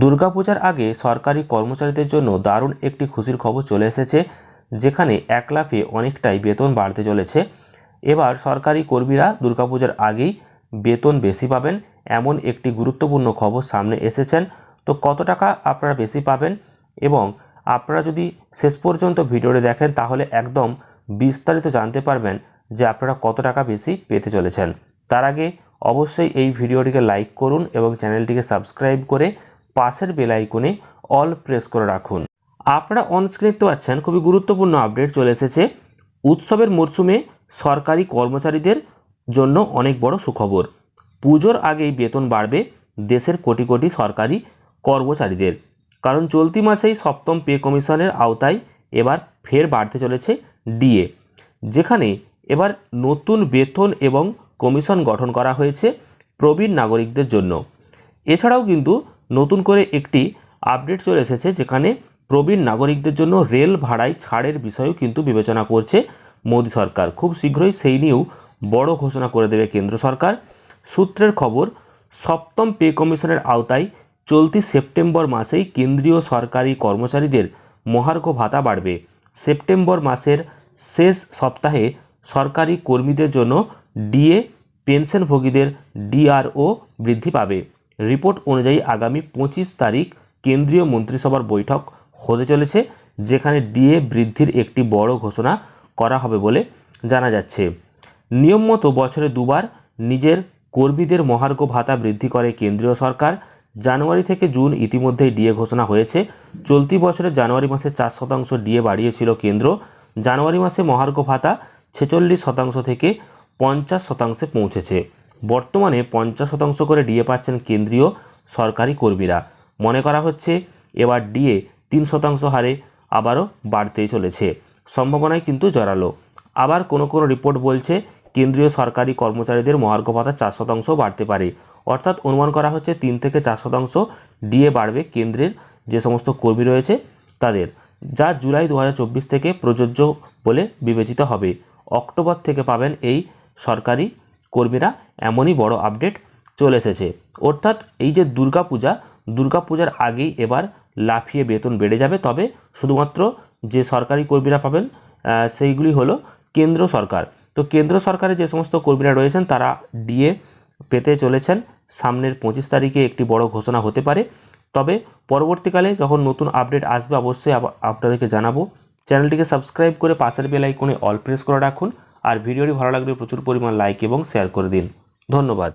দুর্গাপূজার আগে সরকারি কর্মচারীদের জন্য দারুণ একটি খুশির খবর চলে এসেছে, যেখানে এক লাফে অনেকটাই বেতন বাড়তে চলেছে। এবার সরকারি কর্মীরা দুর্গাপূজার আগেই বেতন বেশি পাবেন, এমন একটি গুরুত্বপূর্ণ খবর সামনে এসেছেন। তো কত টাকা আপনারা বেশি পাবেন? এবং আপনারা যদি শেষ পর্যন্ত ভিডিওটি দেখেন, তাহলে একদম বিস্তারিত জানতে পারবেন যে আপনারা কত টাকা বেশি পেতে চলেছেন। তার আগে অবশ্যই এই ভিডিওটিকে লাইক করুন এবং চ্যানেলটিকে সাবস্ক্রাইব করে পাশের বেল আইকনে অল প্রেস করে রাখুন। আপনারা অনস্ক্রিন দেখতে পাচ্ছেন, খুবই গুরুত্বপূর্ণ আপডেট চলে এসেছে। উৎসবের মরশুমে সরকারি কর্মচারীদের জন্য অনেক বড় সুখবর। পুজোর আগেই বেতন বাড়বে দেশের কোটি কোটি সরকারি কর্মচারীদের। কারণ চলতি মাসেই সপ্তম পে কমিশনের আওতায় এবার ফের বাড়তে চলেছে ডিএ যেখানে এবার নতুন বেতন এবং কমিশন গঠন করা হয়েছে প্রবীণ নাগরিকদের জন্য। এছাড়াও কিন্তু নতুন করে একটি আপডেট চলে এসেছে যেখানে প্রবীণ নাগরিকদের জন্য রেল ভাড়ায় ছাড়ের বিষয়েও কিন্তু বিবেচনা করছে মোদী সরকার। খুব শীঘ্রই সেই নিয়েও বড় ঘোষণা করে দেবে কেন্দ্র সরকার। সূত্রের খবর, সপ্তম পে কমিশনের আওতায় চলতি সেপ্টেম্বর মাসেই কেন্দ্রীয় সরকারি কর্মচারীদের মহার্ঘ ভাতা বাড়বে। সেপ্টেম্বর মাসের শেষ সপ্তাহে সরকারি কর্মীদের জন্য ডিএ, পেনশনভোগীদের ডিআরও বৃদ্ধি পাবে। রিপোর্ট অনুযায়ী আগামী পঁচিশ তারিখ কেন্দ্রীয় মন্ত্রিসভার বৈঠক হতে চলেছে, যেখানে ডিএ বৃদ্ধির একটি বড় ঘোষণা করা হবে বলে জানা যাচ্ছে। নিয়ম মতো বছরে দুবার নিজের কর্মীদের মহার্ঘ ভাতা বৃদ্ধি করে কেন্দ্রীয় সরকার। জানুয়ারি থেকে জুন ইতিমধ্যেই ডিএ ঘোষণা হয়েছে। চলতি বছরের জানুয়ারি মাসে চার শতাংশ ডিএ বাড়িয়েছিল কেন্দ্র। জানুয়ারি মাসে মহার্ঘ ভাতা ছেচল্লিশ শতাংশ থেকে পঞ্চাশ শতাংশে পৌঁছেছে। বর্তমানে পঞ্চাশ শতাংশ করে ডিএ পাচ্ছেন কেন্দ্রীয় সরকারি কর্মীরা। মনে করা হচ্ছে এবার ডিএ তিন শতাংশ হারে আবারও বাড়তেই চলেছে। সম্ভাবনায় কিন্তু জড়ালো আবার কোনো কোনো রিপোর্ট বলছে কেন্দ্রীয় সরকারি কর্মচারীদের মহার্ঘ ভাতা চার শতাংশ বাড়তে পারে। অর্থাৎ অনুমান করা হচ্ছে তিন থেকে চার শতাংশ ডিএ বাড়বে কেন্দ্রের যে সমস্ত কর্মী রয়েছে তাদের, যা জুলাই দু হাজার চব্বিশ থেকে প্রযোজ্য বলে বিবেচিত হবে। অক্টোবর থেকে পাবেন এই সরকারি কর্মীরা এমনই বড় আপডেট চলে এসেছে। অর্থাৎ এই যে দুর্গাপূজা, দুর্গাপূজার আগেই এবার লাফিয়ে বেতন বেড়ে যাবে। তবে শুধুমাত্র যে সরকারি কর্মীরা পাবেন সেইগুলি হলো কেন্দ্র সরকার। তো কেন্দ্র সরকারের যে সমস্ত কর্মীরা রয়েছেন, তারা ডিএ পেতে চলেছেন। সামনের পঁচিশ তারিখে একটি বড় ঘোষণা হতে পারে। তবে পরবর্তীকালে যখন নতুন আপডেট আসবে, অবশ্যই আপনাদেরকে জানাব। চ্যানেলটিকে সাবস্ক্রাইব করে পাশের বেল আইকনে অল প্রেস করে রাখুন। আর ভিডিওটি ভালো লাগলে প্রচুর পরিমাণ লাইক এবং শেয়ার করে দিন। ধন্যবাদ।